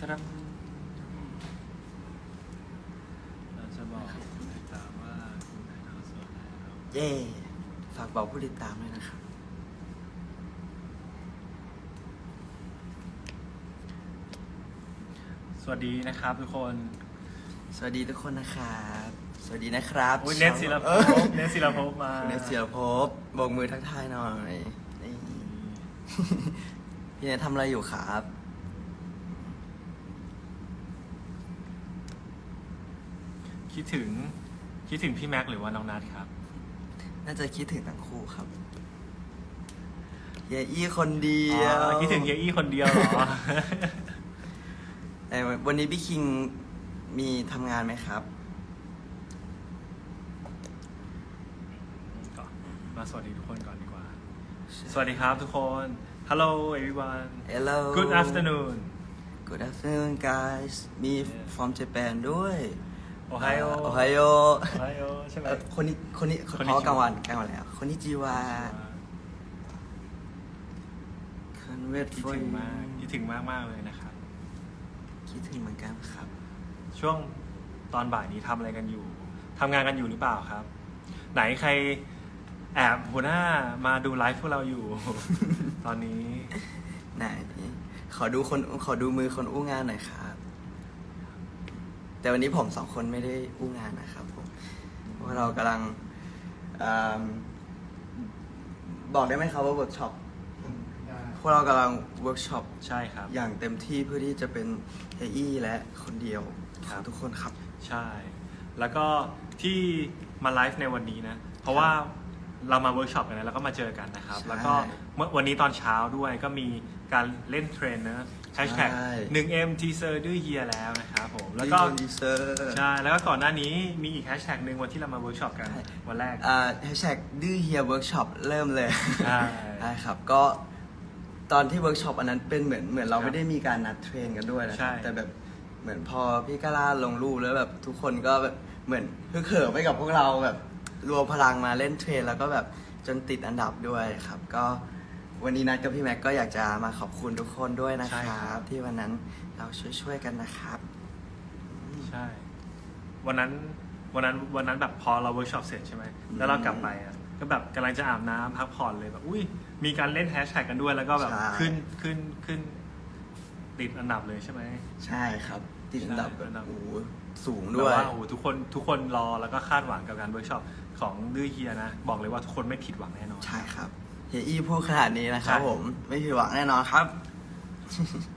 ตรัมเราจะบอกผู้ติดตามว่าคุณถ่ายทอดสดแล้วเย่ฝากบอกผู้ติดตามด้วยนะครับ สวัสดีนะครับทุกคนสวัสดีทุกคนนะครับ สวัสดีนะครับอุ้ยเน็ตศิลปเอภอพเน็ตศิลปภพมาเน็ตศิลภพโบกมือทักทายหน่อยนี่พี่เนททำอะไรอยู่ครับ คิดถึงคิดถึงพี่แม็กซ์หรือว่าน้องนัทครับ น่าจะคิดถึงทั้งคู่ครับเฮียอี้คนเดียวอ๋อคิดถึงเฮียอี้คนเดียวเหรอ แต่วันนี้พี่คิงมีทำงานไหมครับ ก่อนมาสวัสดีทุกคนก่อนดีกว่า สวัสดีครับทุกคน Hello everyone Hello Good afternoon Good afternoon guys มี from Japan ด้วย โอไฮโอโอไฮโอโอไฮโอใช่ไหม คนนี้คนนี้คนนี้ เขากลางวันกลางวันแล้วคนนี้จีวา Convert คิด for ถึง you มากคิดถึงมากมากๆเลยนะครับ คิดถึงเหมือนกันครับ ช่วงตอนบ่ายนี้ทำอะไรกันอยู่ทำงานกันอยู่หรือเปล่าครับ ไหนใครแอบหัวหน้ามาดูไลฟ์พวกเราอยู่ ตอนนี้ ไหนขอดูคนขอดูมือคนอู้งานหน่อยครับ แต่วันนี้ผมสองคนไม่ได้อู้งานนะครับผมเพราะเรากำลังอืมบอกได้ไหมครับว่าเวิร์กช็อปพวกเรากำลังเวิร์กช็อปใช่ครับ อย่างเต็มที่เพื่อที่จะเป็นเฮอี้และคนเดียวขครัองบทุกคนครับ ใช่ แล้วก็ที่มาไลฟ์ในวันนี้นะ เพราะว่าเรามาเวิร์กช็อปกันนะแล้วก็มาเจอกันนะครับ ใช่ แล้วก็เมื่อวันนี้ตอนเช้าด้วยก็มีการเล่นเทรนนะ แฮชแท็กใช่หนึ่งเอ็มทีเซอร์ด้วยเฮียแล้วนะครับผมแล้วก็ดีเซอร์ใช่แล้วก็ก่อนหน้านี้มีอีกแฮชแท็กหนึ่งวันที่เรามาเวิร์กช็อปกันใช่วันแรกอ่าแฮชแท็กดื้อเฮียเวิร์กช็อปเริ่มเลยใช่ได้ครับก็ตอนที่เวิร์กช็อปอันนั้นเป็นเหมือนเหมือนเราครับไม่ได้มีการนัดเทรนกันด้วยนะคใช่รับแต่แบบเหมือนพอพี่กาลาลงรูปแล้วแบบทุกคนก็แบบเหมือนฮึกเหิมไปกับพวกเราแบบรวมพลังมาเล่นเทรนแล้วก็แบบจนติดอันดับด้วยครับ ก็ วันนี้นัดกับพี่แม็กก็อยากจะมาขอบคุณทุกคนด้วยนะคใช่ครัรับ บ ที่วันนั้นเราช่วยๆกันนะครับ ใช่ วันนั้นวันนั้นวันนั้นแบบพอเราเวิร์กช็อปเสร็จใช่ไหมแล้วเรากลับไปอะก็แบบกำลังจะอาบน้ำพักผ่อนเลยแบบอุ้ยมีการเล่นแฮชแท็กกันด้วยแล้วก็แบบใช่ ขึ้นขึ้นขึ้น ติดอันดับเลยใช่ไหม ใช่ครับติดอันดับใช่อันดับ โอ้โหสูงแบด้บวย ว่าโอ้โหทุกคนทุกคนรอแล้วก็คาดหวังกับการเวิร์กช็อปของดื้อเฮียนะ บอกเลยว่าทุกคนไม่ผิดหวังแน่นอน ใช่ครับ เฮียอี้พูดขนาดนี้นะครับใช่ผมไม่ผิดหวังแน่นอนครับ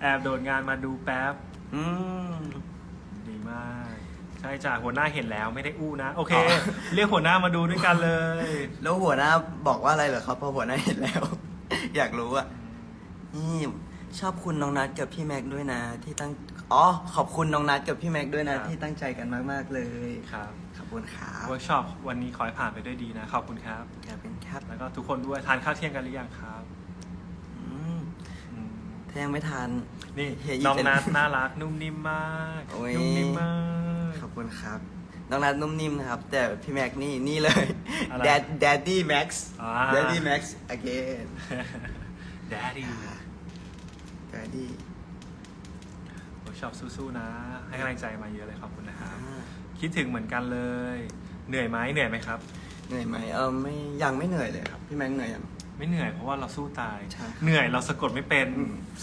แอบโดดงานมาดูแป๊บ อืมดีมาก ใช่จ้ะหัวหน้าเห็นแล้วไม่ได้อู้นะ โอเคอ๋อเรียกหัวหน้ามาดูด้วยกันเลย แล้วหัวหน้าบอกว่าอะไรเหรอครับพอหัวหน้าเห็นแล้ว อยากรู้อะนี่ชอบคุณน้องนัดกับพี่แม็กด้วยนะ ที่ตั้ง อ๋อ ขอบคุณน้องนัดกับพี่แม็กด้วยนะ ที่ตั้งใจกันมาก ๆ เลย ครับ ขอบคุณครับเวิร์กช็อปวันนี้ขอให้ผ่านไปด้วยดีนะขอบคุณครับ ขอบคุณครับแล้วก็ทุกคนด้วยทานข้าวเที่ยงกันหรือยังครับอืมอืมถ้ายังไม่ทาน นี่เฮียอี้น้องเป็นนัทน่ารักนุ่มนิ่มมากโอ้ย นุ่มนิ่มมาก ขอบคุณครับ น้องนัดนุ่มนิ่มนะครับ แต่พี่แม็กนี่นี่เลยอะไร Dad Daddy Max อ่า Daddy Max again แดดดี้ Daddy เวิ ร์กช็อปสู้ๆนะ ให้กำลังใจมาเยอะเลยขอบคุณนะครับอ่าคิดถึงเหมือนกันเลย เหนื่อยไหมเหนื่อยไหมครับ เหนื่อยไหมเออไม่ยังไม่เหนื่อยเลยครับพี่แม็กเหนื่อยยัง ไม่เหนื่อยเพราะว่าเราสู้ตาย ใช่ครับเหนื่อยเราสะกดไม่เป็น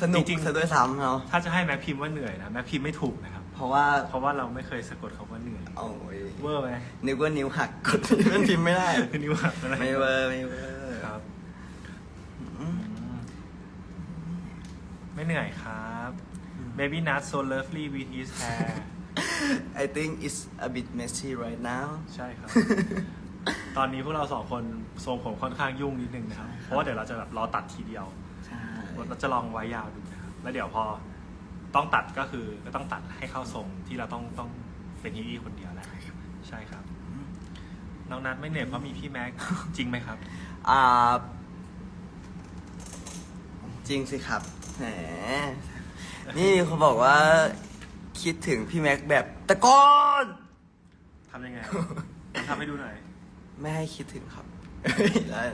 สนุกจริงซะด้วยซ้ำเนาะๆถ้าจะให้แม็กพิมพ์ว่าเหนื่อยนะแม็กพิมพ์ไม่ถูกนะครับ เพราะว่าเพราะว่าเราไม่เคยสะกดคำว่าเหนื่อยโอ้ยเวอร์ไหมนึกว่านิ้วหักกดมันพิมพ์ไม่ได้ นิ้วหักอะไรไม่เวอร์ไม่เวอร์ครับอืมอืมไม่เหนื่อยครับ Baby Nut so lovely with his hair I think it's a bit messy right now ใช่ครับ ตอนนี้พวกเราสองคนทรงผมค่อนข้างยุ่งนิดนึงนะครับใช่ครับ เพราะว่าเดี๋ยวเราจะแบบรอตัดทีเดียว ใช่ เราจะลองไว้ยาวดูนะครับ แล้วเดี๋ยวพอต้องตัดก็คือก็ต้องตัดให้เข้าทรงที่เราต้องต้องเป็นฮีอี้คนเดียวแหละใช่ครับ น้องนัทไม่เหนื่อยเพราะมีพี่แม็ก จริงไหมครับ อ่า จริงสิครับ แหม นี่เขาบอกว่าคิดถึงพี่แม็กแบบตะโกนทำยังไงลองทำให้ดูหน่อย ไม่ให้คิดถึงครับ แล้ว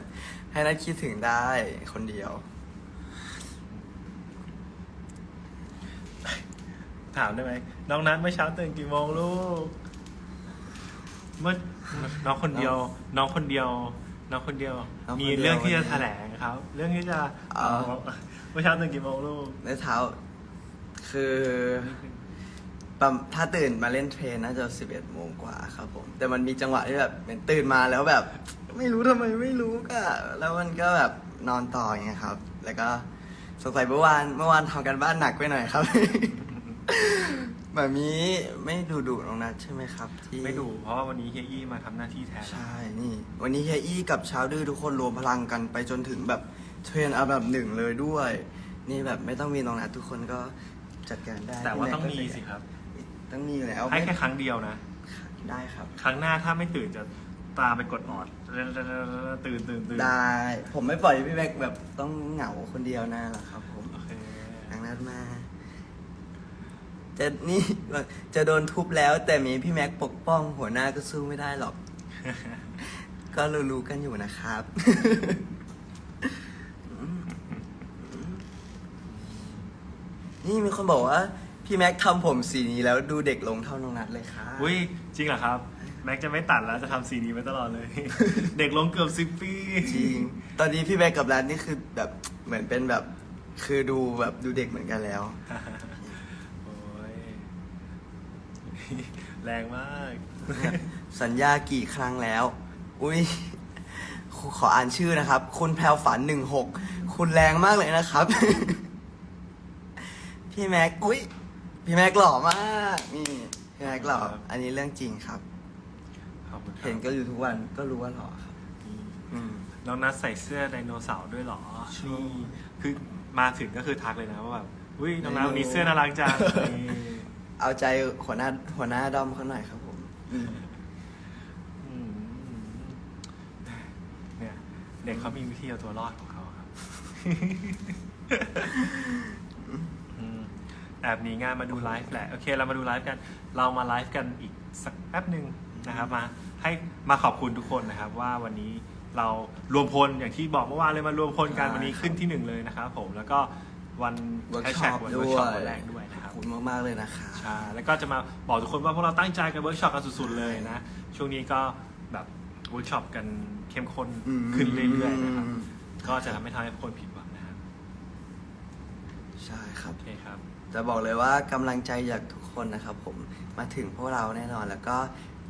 ให้นัดคิดถึงได้คนเดียว ถามได้ไหมน้องนัทเมื่อเช้าตื่นกี่โมงลูก เมื่อน้องคนเดียว น้องคนเดียว น้องคนเดียว น้องคนมีเดียว เรื่องที่จะวันนี้แถลงครับ เรื่องที่จะอ๋อเมื่อเช้าตื่นกี่โมงลูก ในเท้า คือประมถ้าตื่นมาเล่นเทรนน่าจะสิบเอ็ดโมงกว่าครับผม แต่มันมีจังหวะที่แบบเหมือนตื่นมาแล้วแบบ ไม่รู้ทำไมไม่รู้ก็แล้วมันก็แบบนอนต่ออย่างเงี้ยครับ แล้วก็สงสัยเมื่อวานเมื่อวานทำกันบ้านหนักไปหน่อยครับ แบบนี้ไม่ดูดุน้องนัทใช่ไหมครับที่ไม่ดูเพราะว่าวันนี้เฮียอี้มาทำหน้าที่แทนใช่นี่ วันนี้เฮียอี้กับชาวดื้อทุกคนรวมพลังกันไปจนถึงแบบเทรนอันดับหนึ่งเลยด้วย นี่แบบไม่ต้องมีน้องนัททุกคนก็ จัดการได้แต่ว่าพี่ต้องแก็มีสิครับ ต้องมีอยู่แล้วให้แค่ครั้งเดียวนะ ได้ครับ ครั้งหน้าถ้าไม่ตื่นจะตามไปกดออดตื่นตื่นตื่นได้ ผมไม่ปล่อยให้พี่แม็กแบบต้องเหงาคนเดียวนะหรอกครับผมโอเคทางนัดมาจะนี่จะโดนทุบแล้ว แต่มีพี่แม็กปกป้องหัวหน้าก็สู้ไม่ได้หรอก ก็รู้ๆกันอยู่นะครับ นี่มีคนบอกว่า พี่แม็กทำผมสีนี้แล้วดูเด็กลงเท่าน้องนัดเลยครับอุ้ยจริงเหรอครับ แม็กจะไม่ตัดแล้วจะทำสีนี้ไว้ตลอดเลย เด็กลงเกือบสิบปีจริง ตอนนี้พี่แม็กกับนัดนี่คือแบบเหมือนเป็นแบบ คือดูแบบดูเด็กเหมือนกันแล้ว โอ้ยแรงมาก สัญญากี่ครั้งแล้ว อุ้ยขอขออ่านชื่อนะครับ คุณแพลวฝันหนึ่งหกคุณแรงมากเลยนะครับ พี่แม็กอุ้ยพี่แม็กหล่อมากนี่พี่แม็กหล่อครับ อันนี้เรื่องจริงครับ ขอบคุณครับเห็นก็อยู่ทุกวันก็รู้ว่าหล่อครับ อืมน้องนัดใส่เสื้อไดโนเสาร์ด้วยเหรอใช่ นี่คือมาถึงก็คือทักเลยนะว่าแบบอุ้ยน้องนัดวันนี้เสื้อน่ารักจังนี่เอาใจหัวหน้าหัวหน้าดอมเขาหน่อยครับผม อืมอืมเนี่ยเด็กเขามีวิธีเอาตัวรอดของเขาครับอืม แอบหนีงานมาดูไลฟ์แหละโอเคเรามาดูไลฟ์กัน เรามาไลฟ์กันอีกสักแป๊บหนึ่งนะครับมาให้มาขอบคุณทุกคนนะครับ ว่าวันนี้เรารวมพลอย่างที่บอกเมื่อวานเลยมารวมพลกันวันนี้ขึ้นที่หนึ่งเลยนะครับผมแล้วก็วันเวิร์กแฮชช็แท็อกปวันด้เวิร์กวช็อปยวันแรกด้วยนะคขรัอบบคุณมากๆเลยนะครับใช่แล้วก็จะมาบอกทุกคนว่าพวกเราตั้งใจกันเวิร์กช็อปกันสุดๆเลยนะช่วงนี้ก็แบบเวิร์กช็อปกันเข้มข้นอืมขึ้นเรื่อยๆนะครับก็จะทำให้ทำให้คนผิดหวังนะครับ ใช่ครับ โอเคครับ จะบอกเลยว่ากำลังใจจากทุกคนนะครับผมมาถึงพวกเราแน่นอน แล้วก็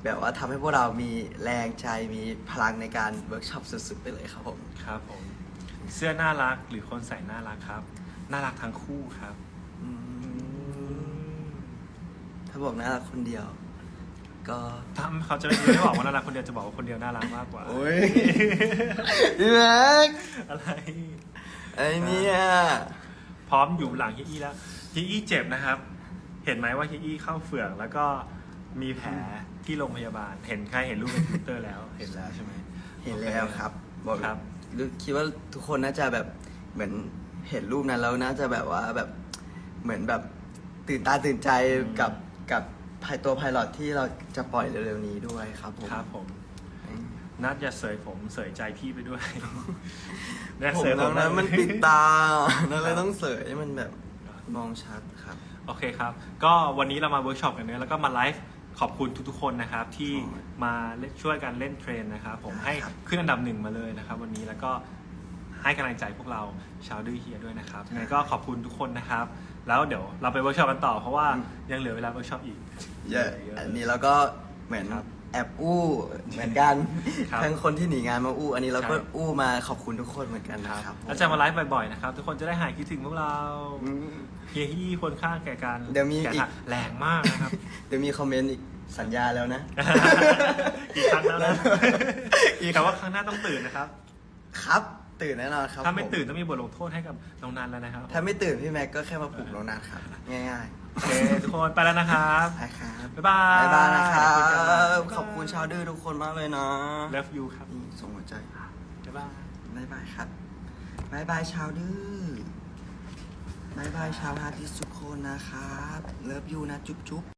แบบว่าทำให้พวกเรามีแรงใจมีพลังในการเวิร์กช็อปสุดๆ ไปเลยครับผม ครับผม เสื้อน่ารักหรือคนใส่น่ารักครับ น่ารักทั้งคู่ครับ อืมถ้าบอกน่ารักคนเดียว ก็ถ้าเขาจะไม่ไม่บอกว่าน่ารักคนเดียวจะบอกว่าคนเดียวน่ารักมากกว่า โอ้ย พี่แม็กอะไร ไอ้เนี่ยพ ร้อมอยู่หลังเฮียอี้แล้วเฮียอี้เจ็บนะครับ เห็นไหมว่าเฮียอี้เข้าเฟือกแล้วก็มีแผลที่โรงพยาบาล เห็นใครเห็นรูปในทวิตเตอร์แล้ว เห็นแล้วใช่ไหมเห็นแล้วครับบอกครับรู้คิดว่าทุกคนน่าจะแบบเหมือนเห็นรูปนั้นแล้วน่าจะแบบว่าแบบเหมือนแบบตื่นตาตื่นใจกับกับภายตัวไพลอตที่เราจะปล่อยเร็วๆนี้ด้วยครับผมครับผมอืม นัดอย่าเสยผมเสยใจพี่ไปด้วยผมเสยแล้วนั้นมันติดตานั่นเลยครับต้องเสยให้มันแบบมองชัดครับ โอเคครับ ก็วันนี้เรามาเวิร์กช็อปกันเนื้อะแล้วก็มาไลฟ์ขอบคุณทุกๆคนนะครับ ที่มาเล่นช่วยกันเล่นเทรนนะครับ ผมให้ครับขึ้นอันดับหนึ่งมาเลยนะครับ วันนี้แล้วก็ให้กำลังใจพวกเราชาวดื้อเฮียด้วยนะครับใช่งั้นก็ขอบคุณทุกคนนะครับ แล้วเดี๋ยวเราไปเวิร์กช็อปกันต่อเพราะว่าอืม ยังเหลือเวลาเวิร์กช็อปอีก เยอะอันนี้เราก็เหมือนครับ แอบอู้เหมือนกัน ครับ ทั้งคนที่หนีงานมาอู้ อันนี้เราก็ใช่อู้มาขอบคุณทุกคนเหมือนกันนะครับแล้วจะมาไลฟ์บ่อยๆนะครับ ทุกคนจะได้หายคิดถึงพวกเราอืม เฮียที่คนข้างแก่การเดี๋ยวมีแก่อีกหัแรงมากนะครับ เดี๋ยวมีคอมเมนต์อีกสัญญาแล้วนะอีกครั้งแล้วนะอีกแต่ว่าครั้งหน้าต้องตื่นนะครับ ครับ ตื่นแน่นอนครับถ้าไม่ผตื่นต้องมีบทลงโทษให้กับน้องนันแล้วนะครับถ้าไม่ตื่นพี่แม็กก็แค่มาปลุกน้องนัดครับ ง่ายโอเคทุกคนไปแล้วนะครับๆไปครับ บ๊ายบาย บ๊ายบายนะครับ คุยกันใหม่ขอบคุณชาวดื้อทุกคนมากเลยนะเลิฟยูครับนี่ส่งหัวใจบ๊ายบายบายบายครับบายบายชาวดื้อบายบายชาวฮาร์ดดิสทุกคนนะครับ เลิฟยูนะจุ๊บจุ๊บ